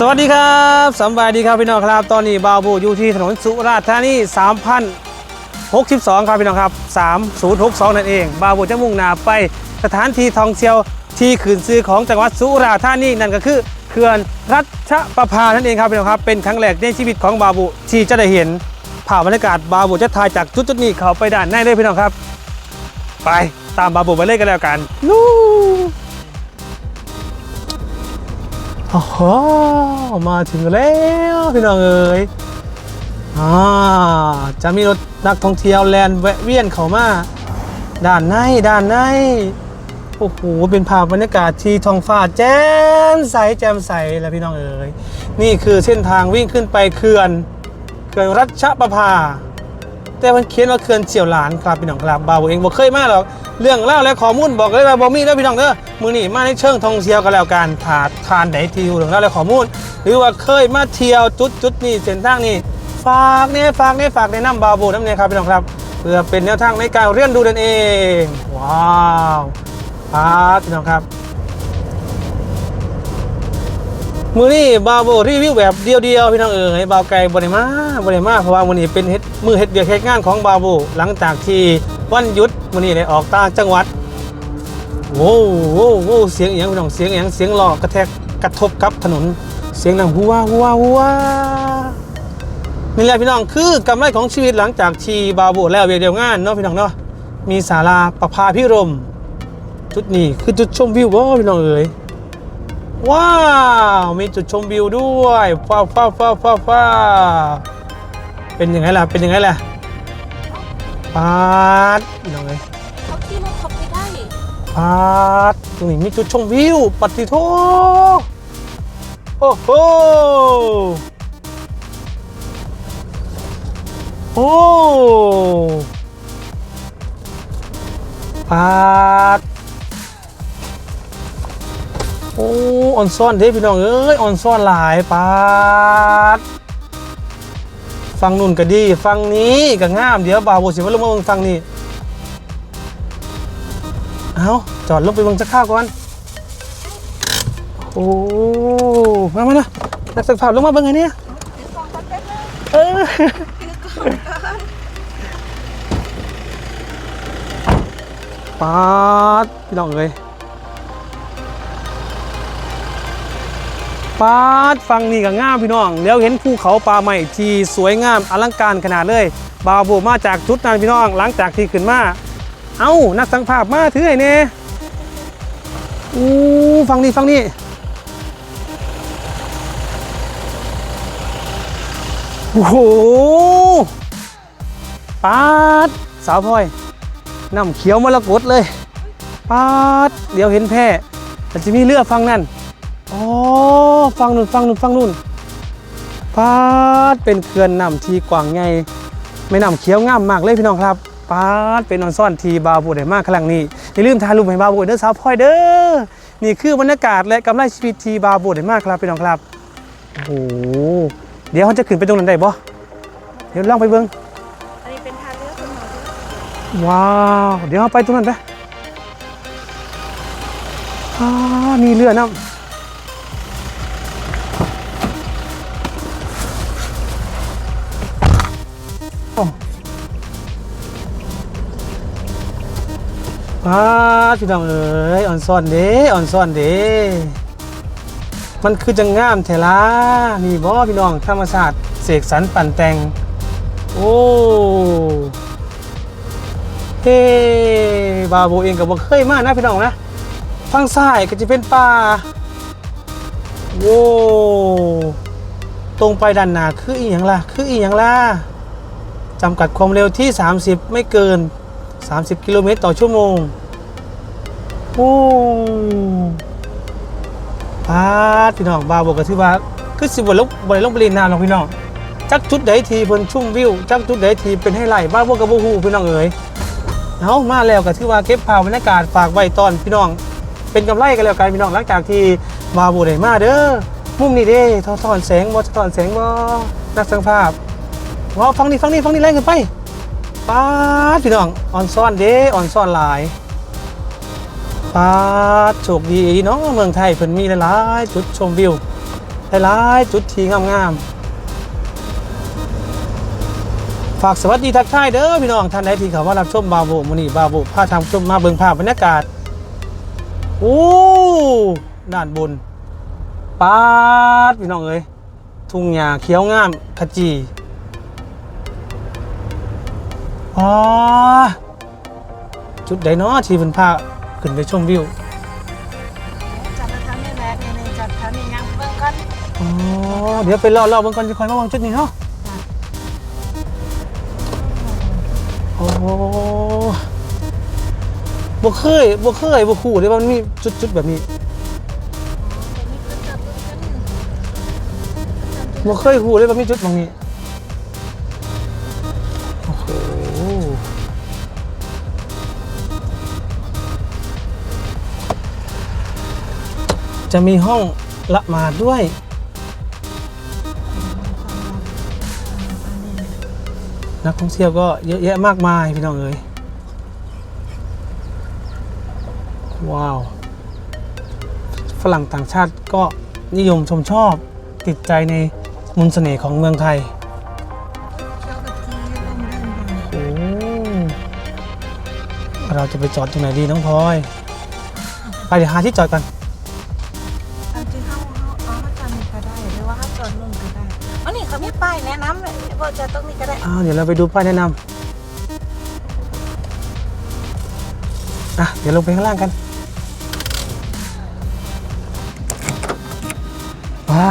สวัสดีครับสำบายดีครับพี่น้องครับ ตอนนี้บาวบูอยู่ที่ถนนสุราษฎร์ธานี3,062 ครับพี่น้องครับ 3062 นั่นเอง บาวบูจะมุ่งหน้าไปสถานที่ท่องเที่ยวที่ขืนซื้อของจังหวัดสุราษฎร์ธานีนั่นก็คือเขื่อนรัชประภานั่นเองครับพี่น้องครับ เป็นครั้งแรกในชีวิตของบาวบูที่จะได้เห็นภาพบรรยากาศบาวบูจะถ่ายจากจุดจุดนี้เขาไปด้านในเลยพี่น้องครับ ไปตามบาวบูไปเลยกันแล้วกันนู่ โอ้โหมาถึงแล้วพี่น้องเอ๋ยอ่าจะมีรถนักท่องเที่ยวแลนแวะเวียนเข้ามาด้านในด้านในโอ้โหเป็นภาพบรรยากาศที่ท้องฟ้าแจ่มใสแจ่มใสแล้วพี่น้องเอ๋ยนี่คือเส้นทางวิ่งขึ้นไปเขื่อนเขื่อนรัชประภา แต่มันเขียนว่าเขื่อนเฉียวหลานครับพี่น้องครับบาวเองบอกเคยมาหรอกเรื่องเล่าและข้อมูลบอกเลยว่าบอมีแล้วพี่น้องเด้อมือนี่มาในเชิงท่องเที่ยวกันแล้วกันถาดทานไหนที่อยู่เรื่องเล่าและข้อมูล หรือว่าเคยมาเที่ยวจุดจุดนี้เส้นทางนี้ฝากเนี่ยฝากเนี่ยฝากในน้ำบาวบูน้ำเนี่ยครับพี่น้องครับ เพื่อเป็นแนวทางในการเรียนดูนั่นเอง ว้าวพาพี่น้องครับ มือนี่บาโบรีวิวแบบเดียวๆพี่น้องเอ๋ยบาวไก่บริมาบริมาเพราะว่ามือนี้เป็นเฮ็ดมือเฮ็ดเบียกเฮ็ดงานของบาโบหลังจากที่วันหยุดมือนี้ได้ออกต่างจังหวัดโว้โว้โว้เสียงเอียงพี่น้องเสียงเอียงเสียงหลอกกระแทกกระทบกับถนน เสียงดังหัวหัวหัวนี่แหละพี่น้องคือกำไรของชีวิตหลังจากที่บาโบแล้วเวียเดียวงานเนาะพี่น้องเนาะมีศาลาประภาพิรมจุดนี้คือจุดชมวิวบ่พี่น้องเอ๋ย ว้าว มีจุดชมวิวด้วยฟ้าวฟ้าวฟ้าวฟ้าวฟ้าวเป็นยังไงล่ะ เป็นยังไงล่ะปาดยังไงเขาขี่รถเขาไปได้ปาดตรงนี้มีจุดชมวิวปฏิโทโอ้โหโอ้ปาด โอ้ออนซ่อนเด้พี่น้องเอ้ยออนซ่อนหลายปาดฟังนุ่นก็ดีฟังนี้ก็งามเดี๋ยวบ่าวสิว่าลงมาฟังนี่เอาจอดลงไปบิ่งสักข้าวก่อนโอ้มามานะนักสักภาลงมาเบิ่งไงเนี่ยถือกล่องก่อนแป๊บนึงเออปาดพี่น้องเอ้ย ปาดฟังนี่ก็งามพี่น้องเดี๋ยวเห็นภูเขาป่าใหม่ที่สวยงามอลังการขนาดเลย บาวโบมาจากจุดนั้นพี่น้อง หลังจากที่ขึ้นมา เอ้านักสังภาพมาถือไอ้เน่อู้ฟังนี่ฟังนี่โอ้โหปาดสาวพลอยน้ำเขียวมรกตเลยปาดเดี๋ยวเห็นแพร่แต่จะมีเรือฟังนั่นอ๋อ ฟังนู่นฟังนู่นฟังนู่นปาดเป็นเขื่อนน้ำทีกว้างใหญ่ไม่น้ำเขียวงามมากเลยพี่น้องครับปาดเป็นนอนซ่อนทีบาบูได้มากครั้งนี้อย่าลืมถ่ายรูปให้บาบูเด้อสาวพลอยเด้อนี่คือบรรยากาศและกำไรชีวิตทีบาบูได้มากครับพี่น้องครับโอ้โหเดี๋ยวเขาจะขึ้นไปตรงนั้นได้บ่เดี๋ยวลองไปเบิ่งอันนี้เป็นทางเลือกเป็นหมอเลือกว้าวเดี๋ยวเราไปตรงนั้นไปอ่ามีเรือน้ำ ป้าพี่น้องเอ๋ยอ่อนซ่อนเด้อ่อนซ่อนเด้มันคือจังงามแถล่ะนี่บ่พี่น้องธรรมศาสตร์เสกสรรปั่นแต่ง โอ้เฮ้บาโบเองกับบ่เคยมากนะพี่น้องนะฝั่งซ้ายก็จะเป็นป่าโว้ตรงไปด้านหนาคืออีหยังล่ะ คืออีหยังล่ะจำกัดความเร็วที่ 30 ไม่เกิน 30 กิโลเมตรต่อชั่วโมง โอ้ปาดพี่น้องบาโบก็ถือว่าคือสิบ่ลงบ่ได้ลงไปเล่นน้ำหรอกพี่น้องจักจุดใดทีเพิ่นชุ่มวิวจักจุดใดทีเป็นให้ไหลบ้าบ่กับบ่ฮู้พี่น้องเอ๋ยเอามาแล้วก็ถือว่าเก็บภาพบรรยากาศฝากไว้ตอนพี่น้อง เป็นกำไรกันแล้วกันพี่น้องหลังจากที่มาบูได้มาเด้อมุมนี้เด้ทอทอนแสงบ่ทอนแสงบ่นักสังภาพว้าฟังนี่ฟังนี่ฟังนี่แรงขึ้นไป ป้าดพี่น้องออนซ่อนเด้ออนซ่อนหลายป้าดโชคดีเนาะเมืองไทยเพิ่นมีหลายจุดชมวิวหลายจุดที่งามๆฝากสวัสดีทักทายเด้อพี่น้องท่านใดที่เขามารับชมบาโบมื้อนี้บาโบพาทำชมมาเบิ่งภาพบรรยากาศโอ้ด้านบนป้าดพี่น้องเอ้ยทุ่งหญ้าเขียวงามขจี อ๋อ จุดใดเนาะที่เพิ่นพาขึ้นไปชมวิวจัดทำนี่แหละเนี่ยจัดทำนี่ยังเบิ่งกันอ๋อเดี๋ยวไปรอรอเบิ่งก่อนจะคอยมาวางจุดนี้เนาะโอ้บ่เคยบ่เคยบ่คู่เลยว่ามันมีจุดจุดแบบนี้บ่เคยคู่เลยว่ามีจุดตรงนี้ จะมีห้องละหมาดด้วย นักท่องเที่ยวก็เยอะแยะมากมายพี่น้องเอ๋ยว้าว ฝรั่งต่างชาติก็นิยมชมชอบติดใจในมนต์เสน่ห์ของเมืองไทยโอ้เราจะไปจอดตรงไหนดีน้องพลอย ไปเดี๋ยวหาที่จอดกัน อ้าวเดี๋ยวเราไปดูป้ายแนะนำอะเดี๋ยวลงไปข้างล่างกันว้า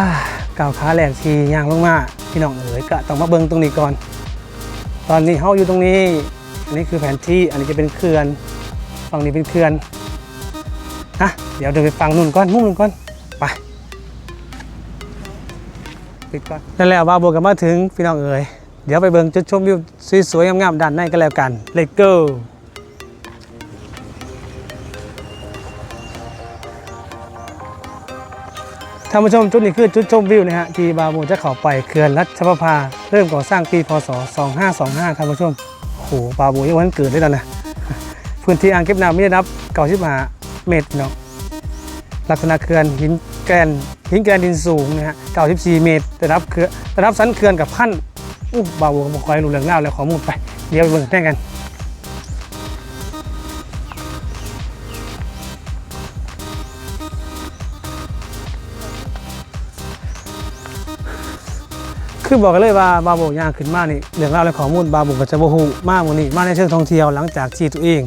ก้าวขาแหลงทีย่างลงมาพี่น้องเอ๋ยก็ต้องมาเบิ้งตรงนี้ก่อน ตอนนี้เฮาอยู่ตรงนี้ อันนี้คือแผนที่อันนี้จะเป็นเขื่อนฝั่งนี้เป็นเขื่อนอะเดี๋ยวเดินไปฝั่งนู่นก่อนมุ่งนู่นก่อนไปปิดก่อนนั่นแหละว่าโบวกกันมาถึงพี่น้องเอ๋ย เดี๋ยวไปเบิ่งจุดชมวิวสวยๆงามๆด้านในกันแล้วกัน Let's go ท่านผู้ชมจุดนี้คือจุดชมวิวนะฮะที่บาโมจะเข้าไปเขื่อนรัชประภาเริ่มก่อสร้างปีพศ 2525ท่านผู้ชมโอ้โหบาโมยังวันเกิดได้แล้วนะพื้นที่อ่างเก็บน้ำไม่ได้นับเก่าชิบหาเมตรเนาะลักษณะเขื่อนหินแกรนหินแกรนดินสูงนะฮะ94เมตรระดับเขื่อนระดับสันเขื่อนกับพัน อู้บาวก็บอกคอยรู้เรื่องเล่าแล้วขอมูลไป เดี๋ยวไปเบิ่งแท่งกันคือบอกกันเลยว่าบาโบย่างขึ้นมานี่เรื่องเล่าวและข้อมูลบาโบก็จะบ่ฮู้มากมนี้มาในเชิงท่องเที่ยวหลังจากที่ตัวเอง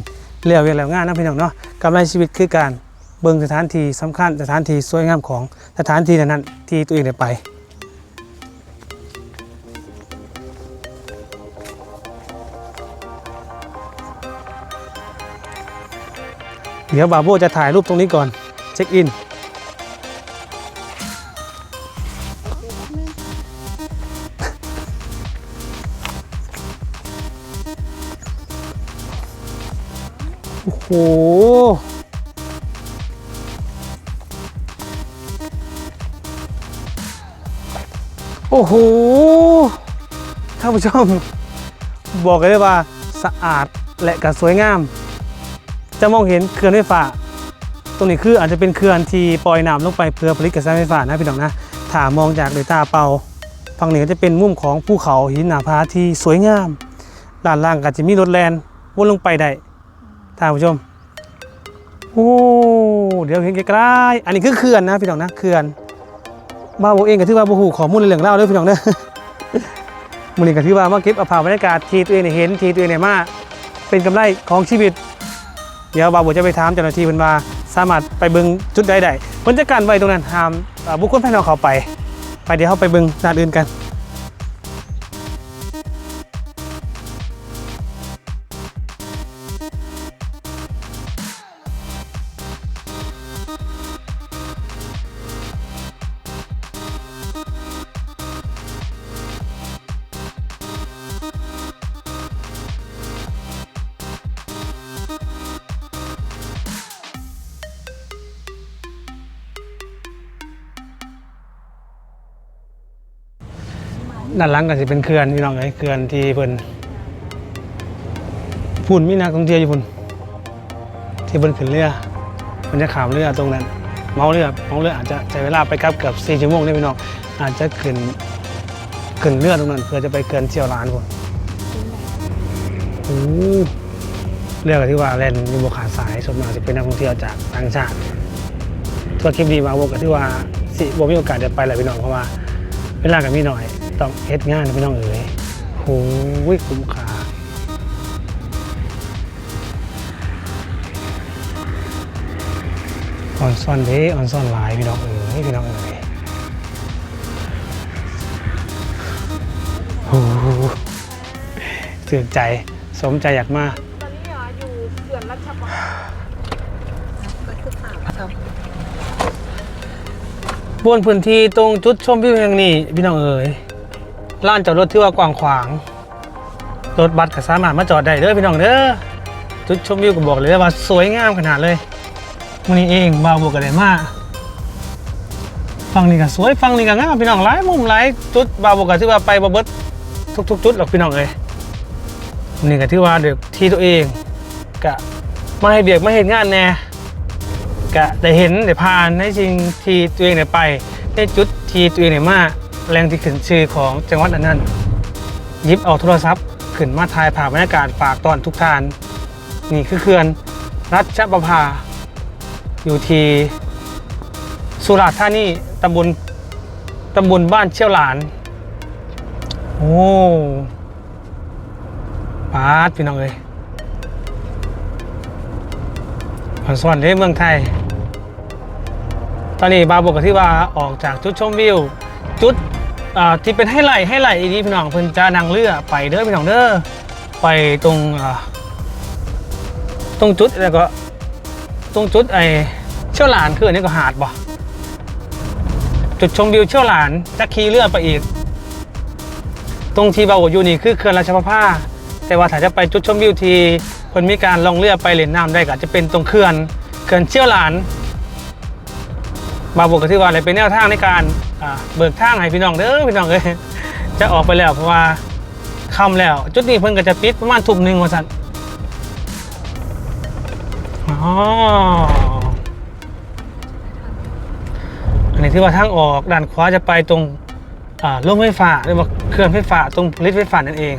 เลี้ยวเวียนแล้วงานนะพี่น้องเนาะกำไรชีวิตคือการเบิ่งสถานที่สำคัญสถานที่สวยงามของสถานที่นั้นที่ตัวเองได้ไป เดี๋ยวบาโบจะถ่ายรูปตรงนี้ก่อน เช็คอิน โอ้โห โอ้โห ท่านผู้ชม บอกเลยว่าสะอาดและก็สวยงาม จะมองเห็นเขื่อนไฟฟ้า ตรงนี้คืออาจจะเป็นเขื่อนที่ปล่อยน้ำลงไปเพื่อผลิตกระแสไฟฟ้านะพี่น้องนะถ้ามองจากด้วยตาเปล่าฝั่งนี้ก็จะเป็นมุมของภูเขาหินหนาผาที่สวยงามด้านล่างก็จะมีรถแลนวนลงไปได้ท่านผู้ชมโอ้เดี๋ยวเห็นใกล้ๆอันนี้คือเขื่อนนะพี่น้องนะเขื่อนบ้าโบเองก็ถือว่าบูหูขอมูลในเรื่องเล่าด้วยพี่น้องเด้อมันนี้ก็ถือว่ามาเก็บเอาภาพบรรยากาศที่ตัวเองเห็นที่ตัวเองมาเป็นกำไรของชีวิต เดี๋ยวบาวโบจะไปถามเจ้าหน้าที่เพิ่นว่าสามารถไปเบิ่งจุดใดๆเพิ่นจะกันไว้ตรงนั้นห้ามบุคคลภายนอกเข้าไป ไปเดี๋ยวเขาไปเบิ่งด้านอื่นกัน ด้านหลังก็จะเป็นเขื่อนพี่น้องเอ้เขื่อนที่เพิ่นพุ่นมีนักท่องเที่ยวอยู่พุ่นที่เพิ่นขึ้นเรือมันจะขามเรือตรงนั้น เมาเรือเมาเรืออาจจะใช้เวลาไปกับเกือบ4ชั่วโมงได้พี่น้องอาจจะขึ้นขึ้นเรือตรงนั้นเพื่อจะไปเกินเชี่ยวล้านคนโอ้เรือก็ที่ว่าแล่นอยู่บขาสายส่วนมากจะเป็นนักท่องเที่ยวจากต่างชาติทัวร์คลิปดีมาบอกก็ที่ว่าสิบ่มีโอกาสจะไปแหละพี่น้องเพราะว่าเวลากับมีหน่อย ต้องเฮ็ดงานนะพี่น้องเอ๋ยโอ้ยคุ้มค่าออนซ่อนเด้ออนซ่อนหลายพี่น้องเอ๋ยพี่น้องเอ๋ยโอ้โหตื่นใจ สมใจอยากมาตอนนี้อยู่เขื่อนรัชบัณฑิตก็คือถามเขาบนพื้นที่ตรงจุดชมวิวแห่งนี้พี่น้องเอ๋ย ลานจอดรถที่ว่ากว้างขวาง รถบัสก็สามารถมาจอดได้เด้อพี่น้องเด้อจุดชมวิวก็บอกเลยว่าสวยงามขนาดเลยมันนี้เองบาวบวกกันเลยมาฝั่งนี้ก็สวยฝั่งนี้ก็งามพี่น้องหลายมุมหลายจุดบาวบวกกันที่ว่าไปบ่เบิดทุกๆจุดหรอกพี่น้องเอ้ยนี่ก็ที่ว่าเด็กที่ตัวเองกะมาให้เบียกมาเห็นงานแน่กะได้เห็นได้ผ่านในสิ่งที่ตัวเองได้ไปในจุดที่ตัวเองได้มา แรงที่ขึ้นชื่อของจังหวัดนั้นๆยิบเอาโทรศัพท์ขึ้นมาถ่ายภาพบรรยากาศฝากตอนทุกทาน นี่คือเขื่อนรัชประภา อยู่ที่สุราษฎร์ธานีตำบลตำบลบ้านเชี่ยวหลาน โอ้ปาดพี่น้องเอ้ยผ่อนสวรรค์ในเมืองไทย ตอนนี้บาบอกกับที่ว่าออกจากจุดชมวิว อ่าที่เป็นให้ไหลให้ไหลท์อีนี้พี่น้องเพิ่นจะนั่งเรือไปเด้อพี่น้องเด้อไปตรงอ่าตรงจุดแล้วก็ตรงจุดไอเชี่ยวหลานคืออันนี้ก็หาดบ่จุดชมวิวเชี่ยวหลานจะขี่เรือไปอีก ตรงที่บาอยู่นี่คือเขื่อนราชประภาแต่ว่าถ้าจะไปจุดชมวิวที่เพิ่นมีการลองเรือไปเล่นน้ำได้ก็จจะเป็นตรงเขื่อนเขื่อนเชี่ยวหลาน บาบอกก็ที่ว่าอะไรเป็นแนวทางในการเบิกทางให้พี่น้องเด้อพี่น้องเอ้ยจะออกไปแล้วเพราะว่าค่ำแล้ว จุดนี้เพิ่นก็จะปิดประมาณทุ่มหนึ่งว่าซั่นอ๋ออันนี้ที่ว่าทางออกด้านขวาจะไปตรงอ่าโรงไฟฟ้าหรือว่าเครื่องไฟฟ้าตรงลิตไฟฟ้านั่นเอง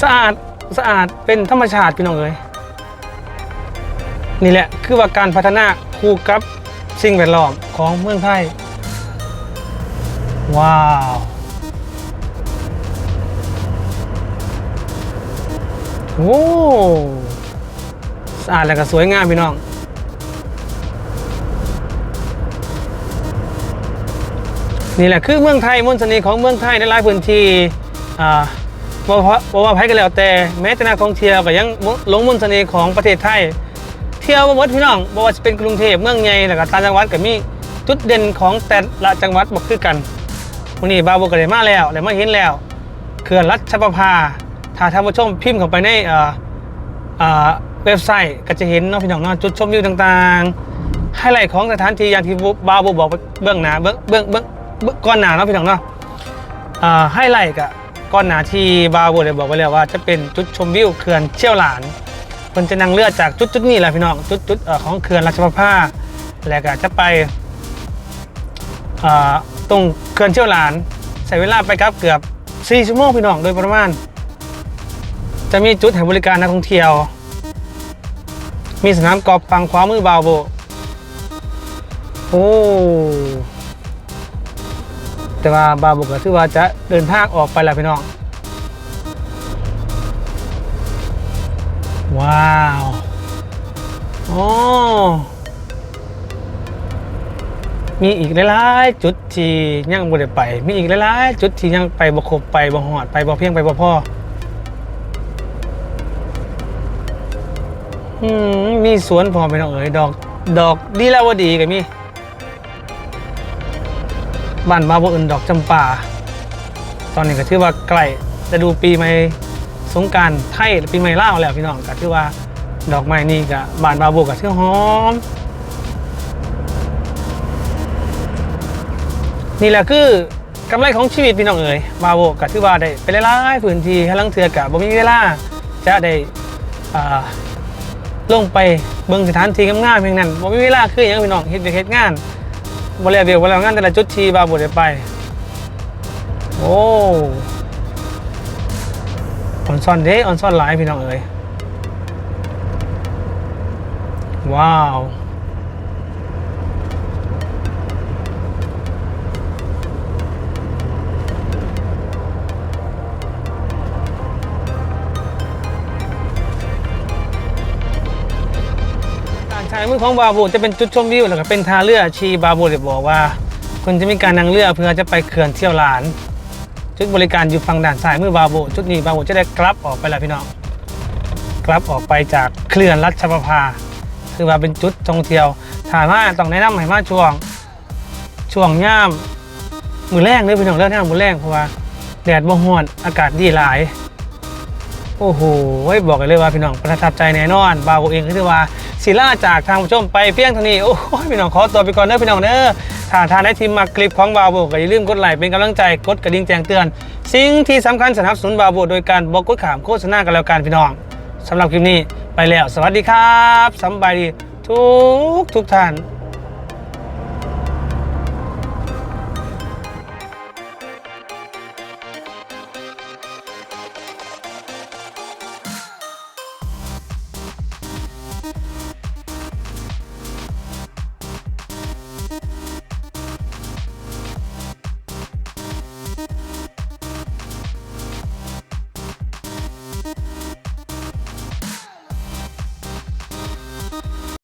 สะอาดสะอาดเป็นธรรมชาติพี่น้องเอ้ย นี่แหละคือว่าการพัฒนาคู่กับสิ่งแวดล้อมของเมืองไทย ว้าวโอ้สะอาดแล้วก็สวยงามพี่น้อง นี่แหละคือเมืองไทยมนต์เสน่ห์ของเมืองไทยในหลายพื้นที่อ่าบ่ว่าบ่ว่าไผก็แล้วแต่แม้แต่นักท่องเที่ยวก็ยังหลงมนต์เสน่ห์ของประเทศไทย เที่ยวบ่หมดพี่น้องบ่ว่าจะเป็นกรุงเทพเมืองใหญ่แล้วก็ต่างจังหวัดก็มีจุดเด่นของแต่ละจังหวัดบ่คือกันวันนี้บาวบ่ก็ได้มาแล้วได้มาเห็นแล้วเขื่อนรัชประภาถ้าท่านผู้ชมพิมพ์เข้าไปในเอ่อเอ่อเว็บไซต์ก็จะเห็นเนาะพี่น้องเนาะจุดชมวิวต่างๆไฮไลท์ของสถานที่อย่างที่บาวบ่บอกเบื้องหน้าเบื้องเบื้องเบื้องเบื้องก่อนหน้าเนาะพี่น้องเนาะไฮไลท์กะก้อนหนาที่บาร์โบได้บอกไว้แล้วว่าจะเป็นจุดชมวิวเขื่อนเชี่ยวหลาน มันจะนั่งเรือจากจุดจุดนี้แหละพี่น้องจุดจุดของเขื่อนราชประภาแล้วก็จะไปตรงเขื่อนเชี่ยวหลานใช้เวลาไปครับเกือบ4ชั่วโมงพี่น้องโดยประมาณ จะมีจุดให้บริการนักท่องเที่ยว มีสนามกอล์ฟฝั่งขวามือบาร์โบโอ้แต่ว่าบาบุกก็ถือว่าจะเดินทางออกไปแล้วพี่น้อง ว้าวอ๋อมีอีกหลายๆจุดที่ยังบ่ได้ไป มีอีกหลายๆจุดที่ยังไปบ่ครบไปบ่หอดไปบ่เพียงไปบ่พออืมมีสวนพอมพี่น้องเอ๋ยดอก ดอกดีแล้วว่าดีก็มีบ้านมาบ่อื่นดอกจำปา ตอนนี้ก็ถือว่าใกล้จะดูปีใหม่ สงการไทยปีใหม่ล่าวแล้วพี่น้องก็ถือว่าดอกไม้นี่ก็บานบาโบก็ถือหอม นี่แหละคือกำไรของชีวิตพี่น้องเอ๋ยบาโบก็ถือว่าได้ไปหลายๆพื้นที่ให้ลังเทือกับบ่มีเวลาจะได้อ่าลงไปเบิ่งสถานที่งามๆเพียงนั้นบ่มีเวลาคือหยังพี่น้องเฮ็ดเวียกเฮ็ดงานบ่แล้วเวียกบ่แล้วงานแต่ละจุดที่บาโบได้ไป โอ้ ออนซ่อนเด้ออนซ่อนหลายพี่น้องเอ้ยว้าวทางชายมือของบาบูจะเป็นจุดชมวิวแล้วก็เป็นทาเรือชีบาบูเลยบอกว่า คุณจะมีการนั่งเรือเพื่อจะไปเขื่อนเที่ยวหลาน จุดบริการอยู่ฝั่งด้านซ้ายมือบาโบูจุดนี้บาโบจะได้กลับออกไปแล้วพี่น้องกลับออกไปจากเขื่อนรัชประภา คือว่าเป็นจุดท่องเที่ยวถามว่าต้องแนะนำให้มาช่วง ช่วงย่ามมือแรงเลยพี่น้องเรื่องแนะนำมือแรงเพราะว่าแดดบ่ฮ้อนอากาศดีหลายโอ้โหบอกเลยว่าพี่น้องประทับใจแน่นอนบาวเองก็คือว่าศิลาจากทางผู้ชมไปเพียงเท่านี้โอ้ยพี่น้องขอตัวไปก่อนเด้อพี่น้องเด้อ ถ้าทานได้ทีมมาคลิปของบาวโบก็อย่าลืมกดไลค์เป็นกำลังใจกดกระดิ่งแจ้งเตือน สิ่งที่สำคัญสนับสนุนบาวโบโดยการบอกกดขามโฆษณากันแล้วกันพี่น้องสำหรับคลิปนี้ไปแล้ว สวัสดีครับสบายดีทุกทุกท่าน